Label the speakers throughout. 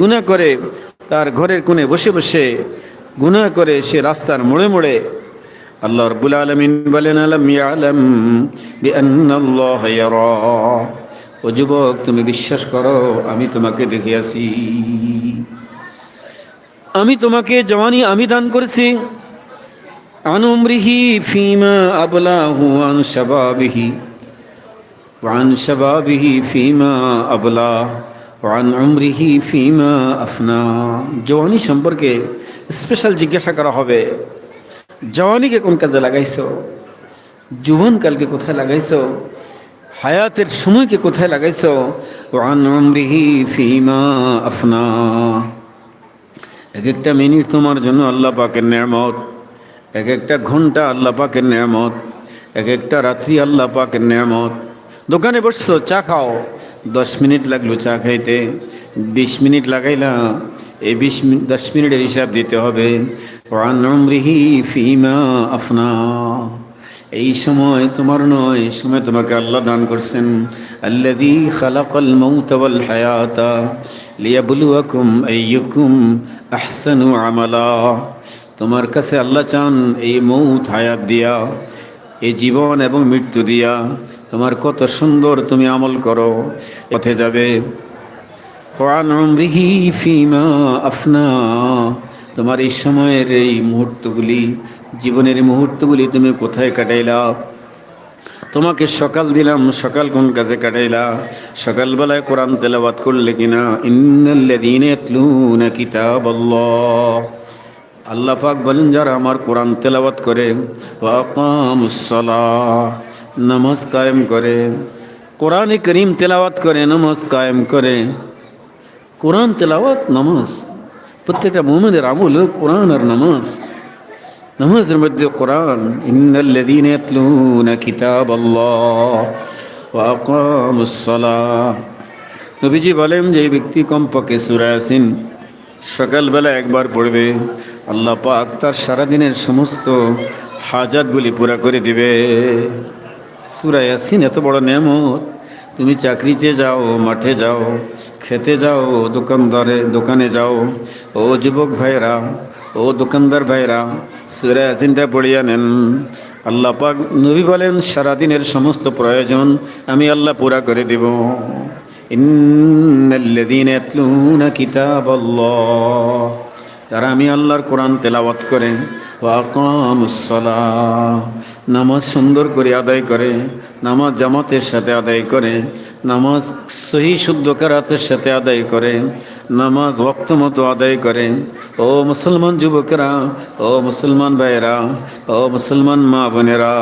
Speaker 1: গুণা করে তার ঘরের কোণে বসে বসে গুণা করে সে রাস্তার মোড়ে মোড়ে আল্লাহর রব্বুল আলমিন বলেন, আলম ইয়ালম বিআন্নাল্লাহ ইয়ারা। ও যুবক, তুমি বিশ্বাস করো, আমি তোমাকে দেখিয়াছি আমি তোমাকে জওয়ানি আমি দান করেছি। আনুমরিহি ফিমা আবলাহু আন শাবাবিহি। ওয়ান শাবাবিহি ফিমা আবলা ওয়ান উমরিহি ফিমা জওয়ানি সম্পর্কে স্পেশাল জিজ্ঞাসা করা হবে। জওয়ানিকে কোন কাজে লাগাইছো? যুবনকালকে কোথায় লাগাইছো? হায়াতের সময়কে কোথায় লাগাইছো? ওয়ান ফিমা আফনা এক একটা মিনিট তোমার জন্য আল্লাহ পাকের নেয়ামত। এক একটা ঘণ্টা আল্লাহ পাকের নেয়ামত। এক একটা রাত্রি আল্লাহ পাকের নেয়ামত। দোকানে বসছো, চা খাও। দশ মিনিট লাগল চা খাইতে, বিশ মিনিট লাগাইলা, এই বিশ মিনিট দশ মিনিটের হিসাব দিতে হবে। আফনা। এই সময় তোমার নয়, এই সময় তোমাকে আল্লাহ দান করছেন। আইয়ুকুম আহসানু আমালা। তোমার কাছে আল্লাহ চান এই মৌত হায়াত দিয়া, এই জীবন এবং মৃত্যু দিয়া। তোমার কত সুন্দর তুমি আমল করো, পথে যাবে। ফিমা আফনা, তোমার এই সময়ের এই মুহূর্তগুলি, জীবনের মুহূর্তগুলি তুমি কোথায় কাটাইলা? তোমাকে সকাল দিলাম, সকাল কোন কাজে কাটাইলা? সকালবেলায় কোরআন তেলাবাত করলে কিনা? ইন্নাল্লাযীনা কিতাবাল্লাহ। আল্লাহ পাক বলেন, যারা আমার কোরআন তেলাওয়াত করে নামাজ কায়েম করে। কোরআনে করিম তেলাওয়াত করে, নামাজ কায়েম করে। কোরআন তেলাওয়াত নামাজ। প্রত্যেকটা মোমেনের আমল কোরআন আর নামাজ। নামাজের মধ্যে কোরআন, ইন্নাল্লাযীনা ইয়াতলুনা কিতাবাল্লাহ ওয়া আকামুস সালাহ। নবীজি বলেন, যে ব্যক্তি কমপক্ষে সূরা ইয়াসিন সকালবেলা একবার পড়বে, আল্লাহ পাক তার সারাদিনের সমস্ত হাজাতগুলি পুরা করে দিবে। সূরা ইয়াসিন, এত বড় নেয়ামত। তুমি চাকরিতে যাও, মাঠে যাও, খেতে যাও, দোকানদারে, দোকানে যাও। ও যুবক ভাইরা ও দোকানদার ভাইরা সুরা ইয়াসিনটা পড়িয়া নেন। আল্লাহ পাক নবী বলেন, সারাদিনের সমস্ত প্রয়োজন আমি আল্লাহ পুরা করে দেব। কিতাবাল্লাহ। তারা আমি আল্লাহর কোরআন তেলাওয়াত করে ওয়াকামুসসালাহ নামাজ সুন্দর করে আদায় করে, নামাজ জামাতের সাথে আদায় করে, নামাজ সহি শুদ্ধ কারাতের সাথে আদায় করে, নামাজ ওক্ত মতো আদায় করে। ও মুসলমান যুবকেরা, ও মুসলমান ভাইয়েরা, ও মুসলমান মা বোনেরা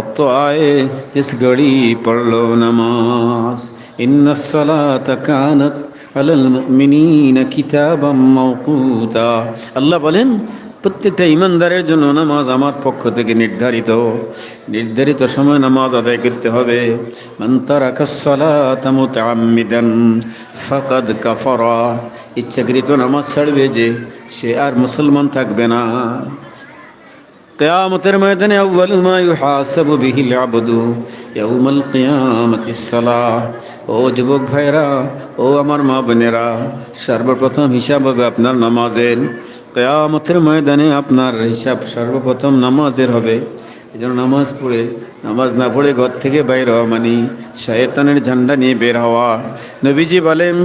Speaker 1: ওক্ত আয়ে ইস গড়ি পড়ল নামাজ। ইন্নাসসালাতা কানাত আলাল মুমিনিনা কিতাবাম মাওকুতা আল্লাহ বলেন প্রত্যেকটা ইমানদারের জন্য নামাজ আমার পক্ষ থেকে নির্ধারিত। নির্ধারিত সময় নামাজ আদায় করতে হবে। কাফারা। ইচ্ছাকৃত নামাজ ছাড়বে যে সে আর মুসলমান থাকবে না। কেয়ামতের ময়দানে আউয়ালু মা ইউহাসাবু বিহিল আবদু ইয়াউমাল ও যুবক ভাইরা ও আমার মা বোনেরা, সর্বপ্রথম হিসাব হবে আপনার নামাজের। কেয়ামতের ময়দানে আপনার হিসাব সর্বপ্রথম নামাজের হবে। এই জন্য নামাজ পড়ে, নামাজ না পড়ে ঘর থেকে বাইর হওয়া মানে শয়তানের ঝান্ডা নিয়ে বের হওয়া। নবীজি বলেন,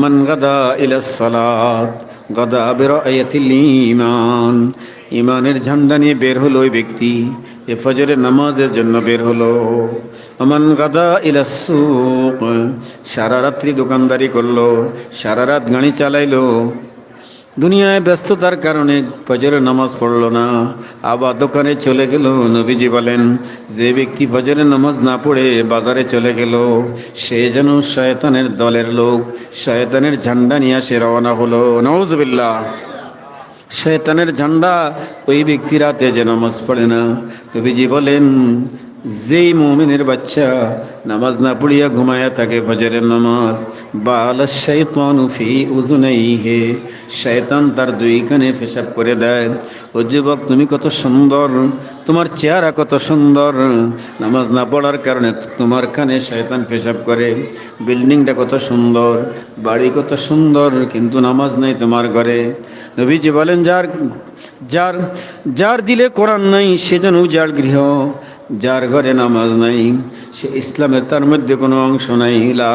Speaker 1: মান গাদা ইলাস সালাত, গদা বের ইমান ইমানের ঝান্ডা নিয়ে বের হলো ওই ব্যক্তি, এ ফজরের নামাজের জন্য বের হলো। আমান গাদা ইলাসুক সারা রাত্রি দোকানদারি করল, সারা রাত গাড়ি চালাইলো। দুনিয়ায় ব্যস্ততার কারণে ফজরের নামাজ পড়ল না। আবার দোকানে চলে গেল, নবীজি বলেন, যে ব্যক্তি ফজরের নামাজ না পড়ে বাজারে চলে গেল, সে যেন শয়তানের দলের লোক, শয়তানের ঝান্ডা নিয়ে সে রওনা হলো। নওয়াজবিল্লাহ শয়তানের ঝান্ডা ওই ব্যক্তি রাতে যে নামাজ পড়ে না। নবীজি বলেন যেই মুমিনের বাচ্চা নামাজ না পড়িয়া ঘুমায়া থাকে ফজরের নামাজ, বাল শৈতানু ফি উজুনাইহে শয়তান তার দুই কানে পেশাব করে দেয়। ও যুবক, তুমি কত সুন্দর, তোমার চেহারা কত সুন্দর। নামাজ না পড়ার কারণে তোমার কানে শয়তান পেশাব করে। বিল্ডিংটা কত সুন্দর, বাড়ি কত সুন্দর, কিন্তু নামাজ নাই তোমার ঘরে। নবীজি বলেন, যার যার যার দিলে কোরআন নাই, সে যেন যার গৃহ। যার ঘরে নামাজ নাই, সে ইসলামের তার মধ্যে কোনো অংশ নাই। লা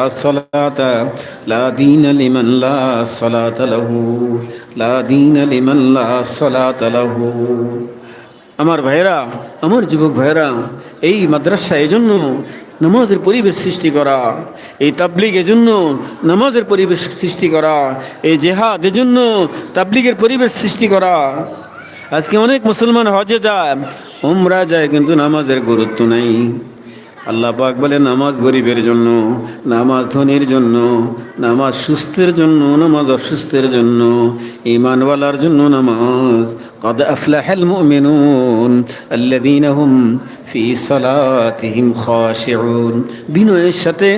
Speaker 1: লাহু। আমার ভাইরা আমার যুবক ভাইরা এই মাদ্রাসা এজন্য নামাজের পরিবেশ সৃষ্টি করা, এই তাবলিগ এজন্য নামাজের পরিবেশ সৃষ্টি করা, এই জেহাদ এজন্য তাবলিগের পরিবেশ সৃষ্টি করা। আজকে অনেক মুসলমান হজে যায় ওমরা যায় কিন্তু নামাজের গুরুত্ব নাই আল্লাহ পাক বলে নামাজ গরিবের জন্য নামাজ ধনীর জন্য নামাজ সুস্থের জন্য নামাজ অসুস্থের জন্য ইমানওয়ালার জন্য নামাজ قد أفلح المؤمنون الذين هم في صلاتهم خاشعون বিনয়ের সাথে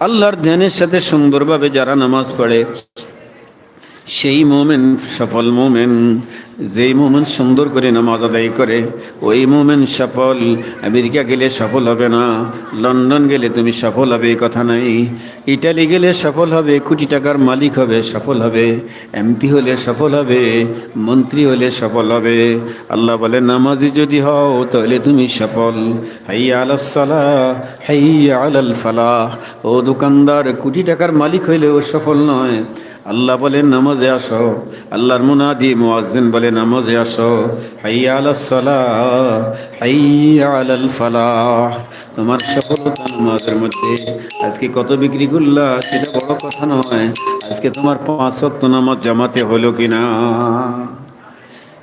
Speaker 1: আল্লাহর ধ্যানের সাথে সুন্দরভাবে যারা নামাজ পড়ে সেই মোমেন সফল মোমেন যেই মোমেন সুন্দর করে নামাজ আদায় করে, ওই মোমেন সফল। আমেরিকা গেলে সফল হবে না, লন্ডন গেলে তুমি সফল হবে কথা নাই। ইটালি গেলে সফল হবে, কোটি টাকার মালিক হবে, সফল হবে। এমপি হলে সফল হবে, মন্ত্রী হলে সফল হবে। আল্লাহ বলে, নামাজি যদি হও, তাহলে তুমি সফল। হাইয়া আলাসলা হাইয়া আলাল ফালাহ। ও দোকানদার, কোটি টাকার মালিক হইলেও সফল নয়। আল্লাহ বলে, নামাজে আসো। আল্লাহর মুনাদি মুয়াজ্জিন বলে, নামাজে আসো। হাইয়া আলাস সালাহ, হাইয়া আলাল ফালাহ। তোমার সফলতা নামাজের মধ্যে। আজকে কত বিক্রি করলা, সেটা বড় কথা নয়। আজকে তোমার পাঁচ নামাজ জামাতে হলো কিনা?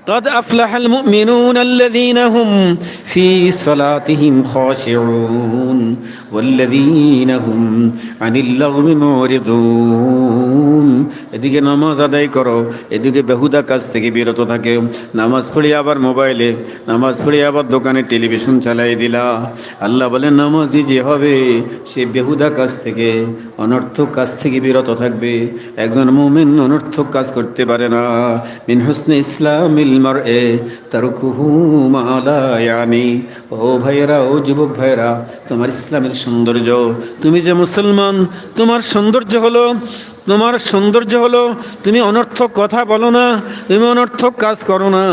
Speaker 1: قد أفلح المؤمنون الذين هم في صلاتهم خاشعون والذين هم عن اللغو معرضون এদিকে নামাজ আদায় করো এদিকে বেহুদা কাজ থেকে বিরত থাকে নামাজ পড়ে আবার মোবাইলে নামাজ পড়ে আবার দোকানে টেলিভিশন চালাই দিলা আল্লাহ বলে নামাজি যে হবে সে বেহুদা কাজ থেকে অনর্থক কাজ থেকে বিরত থাকবে। একজন মুমিন অনর্থক কাজ করতে পারে না। মিন হুসনে ইসলামিল মারএ এ মা লা ও ভাইয়েরা, ও যুবক ভাইয়েরা, তোমার ইসলামের সৌন্দর্য। তুমি যে মুসলমান, তোমার সৌন্দর্য হলো, তোমার সৌন্দর্য হলো, তুমি অনর্থক কথা বলো না, তুমি অনর্থক কাজ করো না,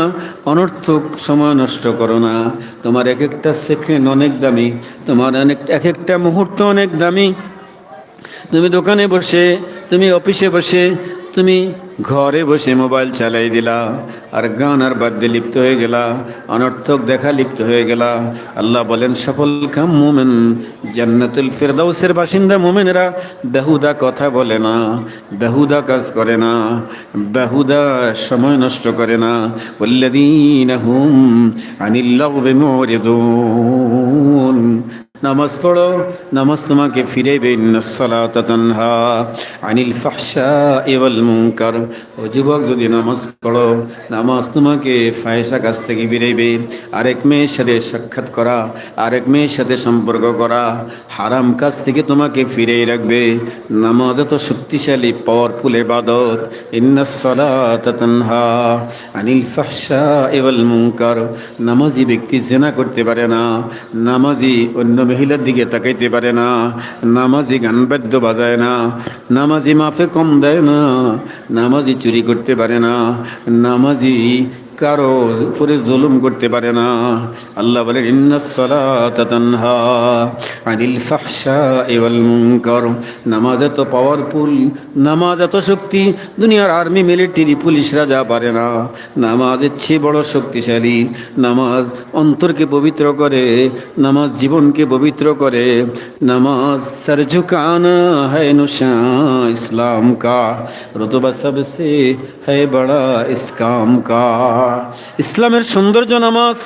Speaker 1: অনর্থক সময় নষ্ট করো না। তোমার এক একটা সেকেন্ড অনেক দামি, তোমার অনেক, এক একটা মুহূর্ত অনেক দামি তুমি দোকানে বসে, তুমি অফিসে বসে, তুমি ঘরে বসে মোবাইল চালাই দিলা, আর গান আর বাদ্যে লিপ্ত হয়ে গেলা, অনর্থক দেখা লিপ্ত হয়ে গেলা। আল্লাহ বলেন, সফল কাম মোমেন, জান্নাতুল ফেরদাউসের বাসিন্দা মোমেনেরা বেহুদা কথা বলে না, বেহুদা কাজ করে না, বেহুদা সময় নষ্ট করে না। ওল্লাদিন হুম আনিল্লাহ নামাজ পড়ো, নামাজ তোমাকে ফিরেবে তানহা আনিল ও যুবক, যদি নামাজ পড়ো, নামাজ তোমাকে ফায়সা কাছ থেকে ফিরেবে আরেক মেয়ের সাথে সাক্ষাৎ করা, আরেক মেয়ের সাথে সম্পর্ক করা, হারাম কাজ থেকে তোমাকে ফিরেই রাখবে। নামাজ এত শক্তিশালী পাওয়ারফুল এবাদত ইন্নাসসালাত তানহা আনিল ফাহশা এওয়াল মুনকার। নামাজি ব্যক্তি জেনা করতে পারে না। নামাজি অন্য মহিলার দিকে তাকাইতে পারে না। নামাজি গান বাদ্য বাজায় না। নামাজি মাফে কম দেয় না। নামাজি চুরি করতে পারে না। নামাজি কারও উপরে জুলুম করতে পারে না। আল্লাহ বলেন ইন্নাসালাতানহা আনিল ফাহশা ওয়াল মুনকার। নামাজ এত পাওয়ারফুল নামাজ এত শক্তি, দুনিয়ার আর্মি মিলিটারি পুলিশরা যা পারে না। নামাজের চেয়ে বড় শক্তিশালী। নামাজ অন্তরকে পবিত্র করে, নামাজ জীবনকে পবিত্র করে। নামাজ সর ঝুকানা হে নুশা ইসলাম কা, রতবা সবসে হে বড়া ইসকাম কা। ইসলামের সৌন্দর্য নামাজ,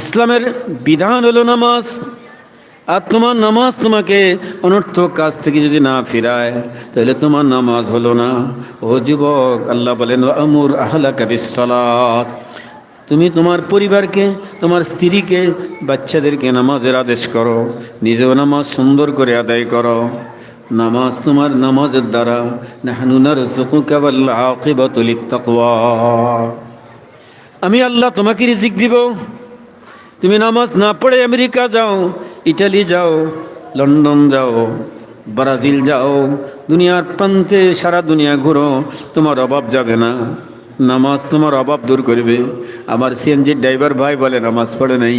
Speaker 1: ইসলামের বিধান হলো নামাজ, আর তোমার নামাজ তোমাকে অনর্থক কাজ থেকে যদি না ফিরায়, তাহলে তোমার নামাজ হলো না। ও যুবক, আল্লাহ বলেন আমুর আহলা কাবিসালাত তুমি তোমার পরিবারকে, তোমার স্ত্রীকে, বাচ্চাদেরকে নামাজের আদেশ করো, নিজেও নামাজ সুন্দর করে আদায় করো। নামাজ তোমার নামাজের দ্বারা, নাহনু নারযুকুকা ওয়াল আকিবাতু লিত্তাকওয়া। আমি আল্লাহ তোমাকে রিজিক দিব। তুমি নামাজ না পড়ে আমেরিকা যাও, ইটালি যাও, লন্ডন যাও, ব্রাজিল যাও, দুনিয়ার প্রান্তে সারা দুনিয়া ঘুরো, তোমার অভাব যাবে না। নামাজ তোমার অভাব দূর করবে। আমার সিএনজির ড্রাইভার ভাই বলে, নামাজ পড়ে নাই।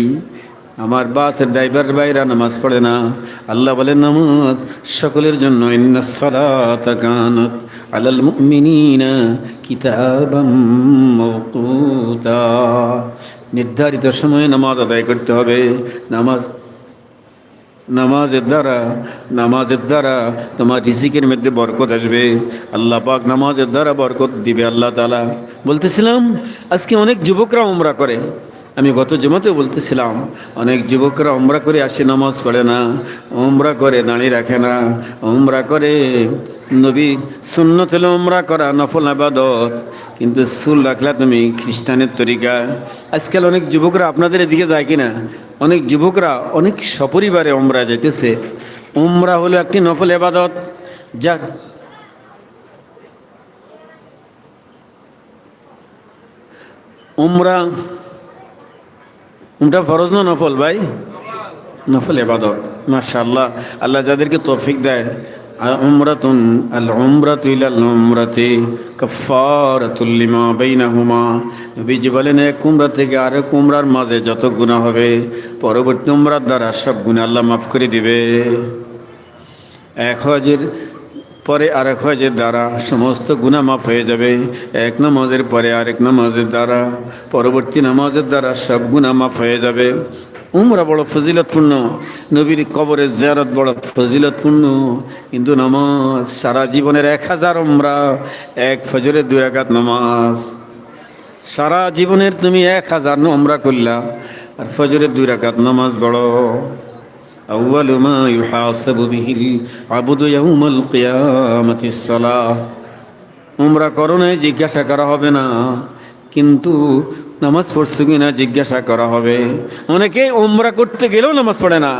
Speaker 1: আমার বাসের ড্রাইভার ভাইরা নামাজ পড়ে না। আল্লাহ বলে নামাজ সকলের জন্য। নির্ধারিত সময়ে নামাজ আদায় করতে হবে। নামাজ, নামাজের দ্বারা নামাজের দ্বারা তোমার রিজিকের মধ্যে বরকত আসবে। আল্লাহ পাক নামাজের দ্বারা বরকত দিবে আল্লাহ তালা বলতেছিলাম, আজকে অনেক যুবকরা উমরা করে। আমি গত জমাতেও বলতেছিলাম, অনেক যুবকরা উমরা করে আসে, নামাজ পড়ে না, উমরা করে দাঁড়িয়ে রাখে না, উমরা করে নবী সুন্নত হলো উমরা করা নফল আবাদত। কিন্তু সুল রাখলা তুমি খ্রিস্টানের তরিকা। আজকাল অনেক যুবকরা আপনাদের এদিকে যায় কিনা? অনেক যুবকরা অনেক সপরিবারে ওমরা যেতেছে ওমরা হলো একটি নফল এবাদত যা উমরা উমরা ফরজ না নফল ভাই? নফল এবাদত মাশাআল্লাহ। আল্লাহ আল্লাহ যাদেরকে তৌফিক দেয় বলেন, এক উমরা থেকে আরেক উমরার মাঝে যত গুনাহ হবে, পরবর্তী উমরার দ্বারা সব গুনাহ আল্লাহ মাফ করে দিবে। এক হজের পরে আরেক হজের দ্বারা সমস্ত গুনাহ মাফ হয়ে যাবে। এক নামাজের পরে আরেক নামাজের দ্বারা, পরবর্তী নামাজের দ্বারা সব গুনাহ মাফ হয়ে যাবে। উমরা বড় ফজিলতপূর্ণ, নবীর কবরের জিয়ারত বড় ফজিলতপূর্ণ। কিন্তু নামাজ সারা জীবনের এক হাজার উমরা, এক ফজরের দুই রাকাত নামাজ। সারা জীবনের তুমি এক হাজার উমরা করলা, আর ফজরের দুই রাকাত নামাজ বড়। أول ما يحاسب به العبد يوم القيامة الصلاة উমরা করো নাই জিজ্ঞাসা করা হবে না কিন্তু নামাজ পড়ছো কিনা জিজ্ঞাসা করা হবে অনেকে উমরা করতে গেলেও নামাজ পড়ে না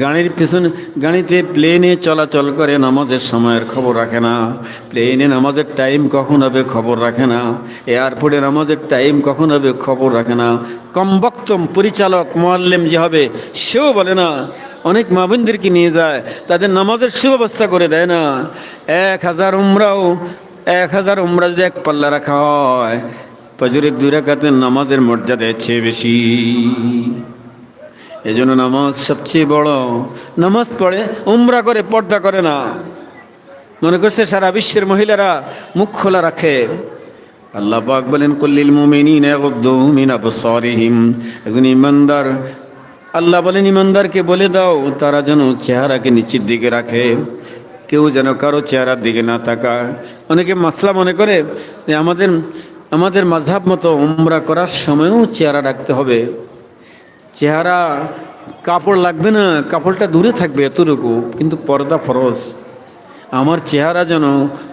Speaker 1: গাড়ির পিছনে, গাড়িতে প্লেনে চলাচল করে নামাজের সময়ের খবর রাখে না। প্লেনে নামাজের টাইম কখন হবে খবর রাখে না। এয়ারপোর্টে নামাজের টাইম কখন হবে খবর রাখে না। কমবক্তম পরিচালক, মোয়াল্লেম যে হবে, সেও বলে না। অনেক মাবিনদেরকে নিয়ে যায়, তাদের নামাজের সুব্যবস্থা করে দেয় না। এক হাজার উমরাও, এক হাজার উমরা যদি এক পাল্লা রাখা হয়, ফজরের দুই রাকাতের নামাজের মর্যাদা চেয়ে বেশি। এজন্য নামাজ সবচেয়ে বড়। নামাজ পড়ে, উমরা করে, পর্দা করে না। মনে করছে সারা বিশ্বের মহিলারা মুখ খোলা রাখে। আল্লাহ পাক বলেন কল্লিল মুমিনিন ইয়াগুদ্দু মিন আবসারিহিম। একজন ইমানদার, আল্লাহ বলেন, ইমানদারকে বলে দাও, তারা যেন চেহারাকে নিচের দিকে রাখে। কেউ যেন কারও চেহারার দিকে না তাকায়। অনেকে মাসলা মনে করে আমাদের আমাদের মাঝহাব মতো উমরা করার সময়ও চেহারা রাখতে হবে। চেহারা কাপড় লাগবে না, কাপড়টা দূরে থাকবে এতটুকু, কিন্তু পর্দা ফরজ। আমার চেহারা যেন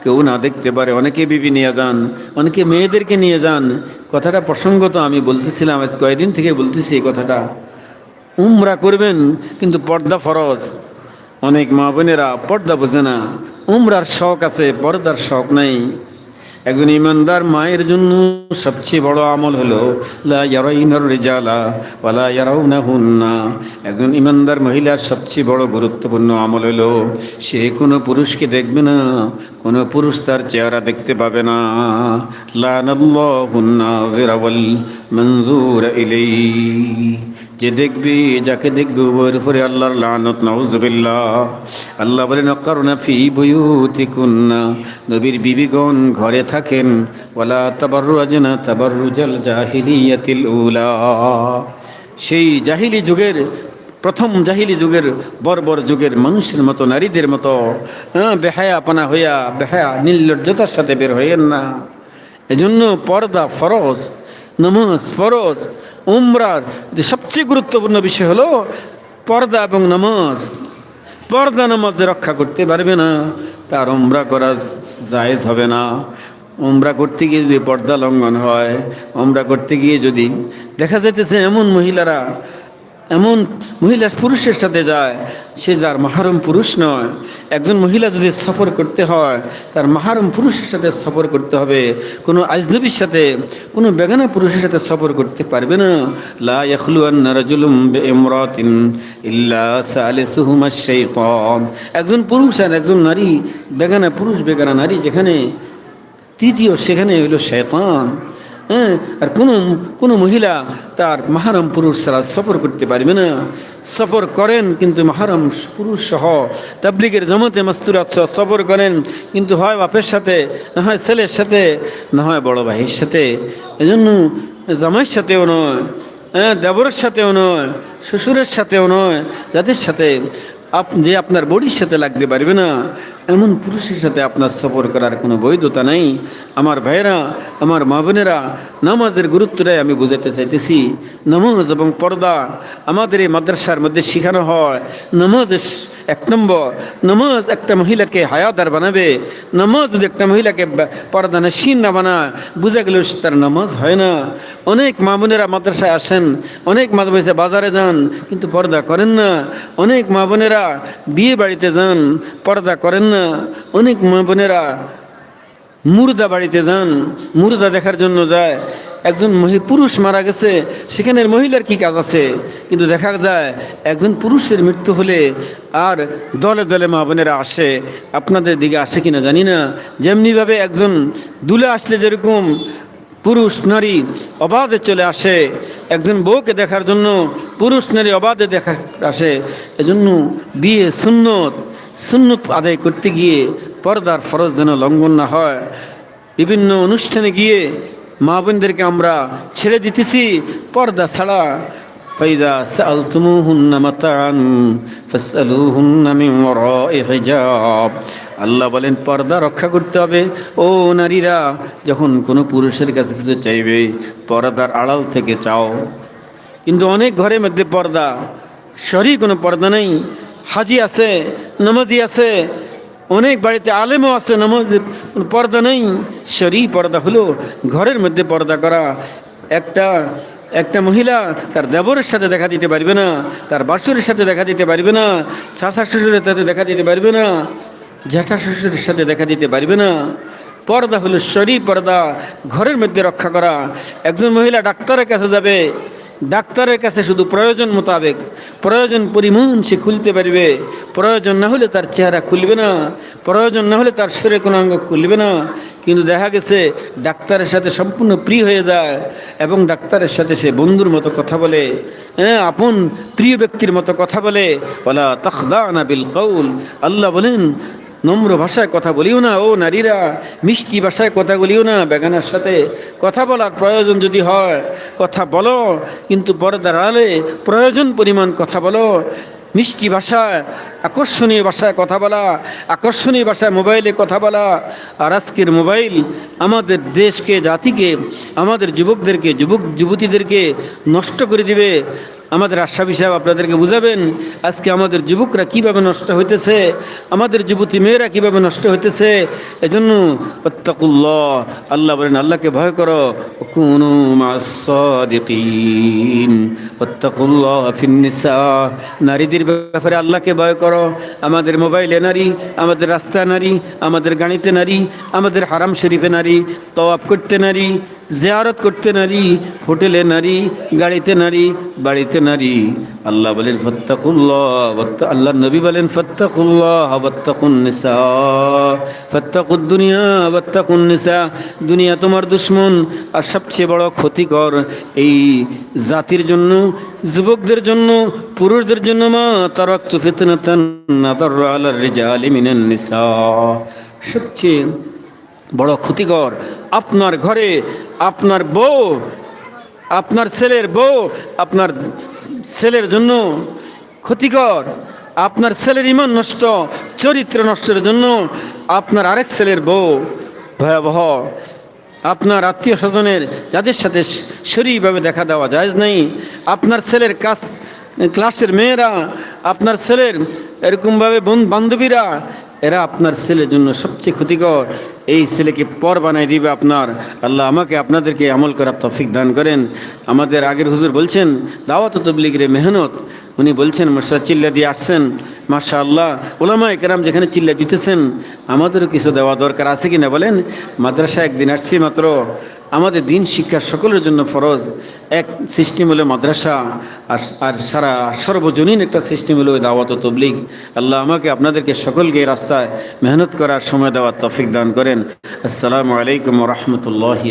Speaker 1: কেউ না দেখতে পারে, অনেকে বিবি নিয়ে যান, অনেকে মেয়েদেরকে নিয়ে যান। কথাটা প্রসঙ্গত আমি বলতেছিলাম, আজ কয়েকদিন থেকে বলতেছি এই কথাটা। উমরা করবেন, কিন্তু পর্দা ফরজ। অনেক মা বোনেরা পর্দা বোঝে না। উমরার শখ আছে, পর্দার শখ নাই। একজন ইমানদার মায়ের জন্য সবচেয়ে বড় আমল হলো একজন ইমানদার মহিলার সবচেয়ে বড় গুরুত্বপূর্ণ আমল হলো, সে কোনো পুরুষকে দেখবে না, কোনো পুরুষ তার চেহারা দেখতে পাবে না। লানাল্লাহুন্না ইলাই যে দেখবি, যাকে দেখবি উভয়ের উপরে আল্লাহর লানত, নাউজুবিল্লাহ। আল্লাহ বলেন অকারণা ফি বুয়ুতিকুন্না। নবীর বিবিগণ ঘরে থাকেন, ওয়ালা তাবাররু আজনা তাবাররুজাল জাহিলিয়াতিল উলা। সেই জাহিলি যুগের, প্রথম জাহিলি যুগের, বর্বর যুগের মানুষের মতো, নারীদের মতো হ্যাঁ বেহায়া আপনা হইয়া, বেহায়া, নির্লজ্জতার সাথে বের হইয়েন না। এজন্য পর্দা ফরজ, নমাজ ফরজ উমরার যে সবচেয়ে গুরুত্বপূর্ণ বিষয় হলো পর্দা এবং নামাজ। পর্দা নামাজ রক্ষা করতে পারবে না, তার উমরা করা জায়েজ হবে না। উমরা করতে গিয়ে যদি পর্দা লঙ্ঘন হয়, উমরা করতে গিয়ে যদি দেখা যাইতেছে এমন মহিলারা এমন মহিলা পুরুষের সাথে যায়, সে যার মাহারম পুরুষ নয়। একজন মহিলা যদি সফর করতে হয়, তার মাহারম পুরুষের সাথে সফর করতে হবে। কোনো আজনবীর সাথে, কোনো বেগানা পুরুষের সাথে সফর করতে পারবে না। ইল্লা একজন পুরুষ আর একজন নারী, বেগানা পুরুষ, বেগানা নারী যেখানে, তৃতীয় সেখানে হইল শয়তান হ্যাঁ আর কোনো কোনো মহিলা তার মাহারম পুরুষ ছাড়া সফর করতে পারবে না। সফর করেন কিন্তু মাহারম পুরুষ সহ তাবলিগের জমতে মাস্তুরাত সফর করেন, কিন্তু হয় বাপের সাথে, না হয় ছেলের সাথে, না হয় বড় ভাইয়ের সাথে। এজন্য জামাইয়ের সাথেও নয় হ্যাঁ দেবরের সাথেও নয়, শ্বশুরের সাথেও নয় যাদের সাথে যে আপনার বডির সাথে লাগতে পারবে না, এমন পুরুষের সাথে আপনার সফর করার কোনো বৈধতা নাই। আমার ভাইয়েরা, আমার মা বোনেরা, নামাজের গুরুত্বটাই আমি বুঝাতে চাইতেছি। নামাজ এবং পর্দা আমাদের এই মাদ্রাসার মধ্যে শেখানো হয়। নামাজ এক নম্বর, নামাজ একটা মহিলাকে হায়াদার বানাবে। নামাজ যদি একটা মহিলাকে বা- পর্দা নাসীন না বানায়, বুঝে গেল তার নামাজ হয় না। অনেক মা বোনেরা মাদ্রাসায় আসেন, অনেক মা বোনেরা বাজারে যান, কিন্তু পর্দা করেন না। অনেক মা বোনেরা বিয়ে বাড়িতে যান, পর্দা করেন না। অনেক মা বোনেরা মুর্দা বাড়িতে যান, মুর্দা দেখার জন্য যায়। একজন পুরুষ মারা গেছে, সেখানের মহিলার কি কাজ আছে? কিন্তু দেখা যায়, একজন পুরুষের মৃত্যু হলে আর দলে দলে মা বোনেরা আসে, আপনাদের দিকে আসে কিনা জানি না। যেমনিভাবে একজন দুলে আসলে যেরকম পুরুষ, নারী অবাধে চলে আসে, একজন বউকে দেখার জন্য পুরুষ, নারী অবাধে দেখা আসে, এজন্য বিয়ে সুন্নত। সুন্নত আদায় করতে গিয়ে পর্দার ফরজ যেন লঙ্ঘন না হয়। বিভিন্ন অনুষ্ঠানে গিয়ে মা বোনদেরকে আমরা ছেড়ে দিতেছি, পর্দা ছাড়া। আল্লাহ বলেন, পর্দা রক্ষা করতে হবে। ও নারীরা, যখন কোনো পুরুষের কাছে কিছু চাইবে, পর্দার আড়াল থেকে চাও। কিন্তু অনেক ঘরের মধ্যে পর্দা সরি কোনো পর্দা নেই। হাজি আছে, নামাজি আছে অনেক বাড়িতে আলেমও আছে, নামাজ পর্দা নেই। সরি পর্দা হলো, ঘরের মধ্যে পর্দা করা। একটা একটা মহিলা তার দেবরের সাথে দেখা দিতে পারবে না, তার বাসুরের সাথে দেখা দিতে পারবে না চাষা শ্বশুরের সাথে দেখা দিতে পারবে না, জ্যাঠা শ্বশুরের সাথে দেখা দিতে পারবে না। পর্দা হলো শরী পর্দা, ঘরের মধ্যে রক্ষা করা। একজন মহিলা ডাক্তারের কাছে যাবে ডাক্তারের কাছে শুধু প্রয়োজন মোতাবেক, প্রয়োজন পরিমাণ সে খুলতে পারবে। প্রয়োজন না হলে তার চেহারা খুলবে না, প্রয়োজন না হলে তার শরীরে কোনো অঙ্গ খুলবে না। কিন্তু দেখা গেছে, ডাক্তারের সাথে সম্পূর্ণ প্রিয় হয়ে যায় এবং ডাক্তারের সাথে সে বন্ধুর মতো কথা বলে হ্যাঁ আপন প্রিয় ব্যক্তির মতো কথা বলে। বলা তখদানা বিল কৌল আল্লাহ বলেন নম্র ভাষায় কথা বলিও না, ও নারীরা। মিষ্টি ভাষায় কথা বলিও না, বেগানার সাথে। কথা বলার প্রয়োজন যদি হয়, কথা বলো। কিন্তু পর্দার আলে প্রয়োজন পরিমাণ কথা বলো। মিষ্টি ভাষায়, আকর্ষণীয় ভাষায় কথা বলা, আকর্ষণীয় ভাষায় মোবাইলে কথা বলা। আর আজকের মোবাইল আমাদের দেশকে, জাতিকে, আমাদের যুবকদেরকে যুবক যুবতীদেরকে নষ্ট করে দিবে। আমাদের আশাবি সাহেব আপনাদেরকে বুঝাবেন, আজকে আমাদের যুবকরা কীভাবে নষ্ট হইতেছে, আমাদের যুবতী মেয়েরা কীভাবে নষ্ট হইতেছে, এজন্য প্রত্যকুল্লাহ আল্লাহ বলেন, আল্লাহকে ভয় করো কুনু নারীদের ব্যাপারে আল্লাহকে ভয় করো, আমাদের মোবাইলে নারী, আমাদের রাস্তা নারী, আমাদের গাড়িতে নারী, আমাদের হারাম শরীফে নারী, তওয়াব করতে নারী জিয়ারত করতে নারী, হোটেলে নারী, গাড়িতে নারী, বাড়িতে নারী। আল্লাহ বলেন, ফত্তাকুল্লাহ আল্লাহ নবী বলেন, ফত্তাকুল্লাহ দুনিয়া দুনিয়া তোমার দুশ্মন আর সবচেয়ে বড় ক্ষতিকর এই জাতির জন্য, যুবকদের জন্য, পুরুষদের জন্য মা, তারাক্তু ফিতনাতান নাদার আলার সবচেয়ে বড় ক্ষতিকর আপনার ঘরে আপনার বউ, আপনার ছেলের বউ, আপনার ছেলের জন্য ক্ষতিকর, আপনার ছেলের ইমান নষ্ট, চরিত্র নষ্টের জন্য আপনার আরেক ছেলের বউ ভয়াবহ। আপনার আত্মীয় স্বজনের যাদের সাথে শরীরভাবে দেখা দেওয়া যায় নাই। আপনার ছেলের কাজ ক্লাসের মেয়েরা, আপনার ছেলের এরকমভাবে বন্ধু বান্ধবীরা এরা আপনার ছেলের জন্য সবচেয়ে ক্ষতিকর। এই ছেলেকে পর বানাই দিবে আপনার। আল্লাহ আমাকে আপনাদেরকে আমল করার তফিক দান করেন। আমাদের আগের হুজুর বলছেন, দাওয়াত তবলিগের মেহনত। উনি বলছেন মশলা চিল্লা দিয়ে আসছেন। মার্শা আল্লাহ ওলামা একরাম যেখানে চিল্লা দিতেছেন, আমাদেরও কিছু দেওয়া দরকার আছে কি না বলেন? মাদ্রাসা একদিন আসছি মাত্র। আমাদের দিন শিক্ষা সকলের জন্য ফরজ। এক সিস্টেম হলো মাদ্রাসা, আর আর সারা সর্বজনীন একটা সিস্টেম হলো দাওয়াত ও তবলিগ। আল্লাহ আমাকে আপনাদেরকে সকলকে রাস্তায় মেহনত করার সময় দেওয়ার তফিক দান করেন। আসসালামু আলাইকুম রহমতুল্লাহ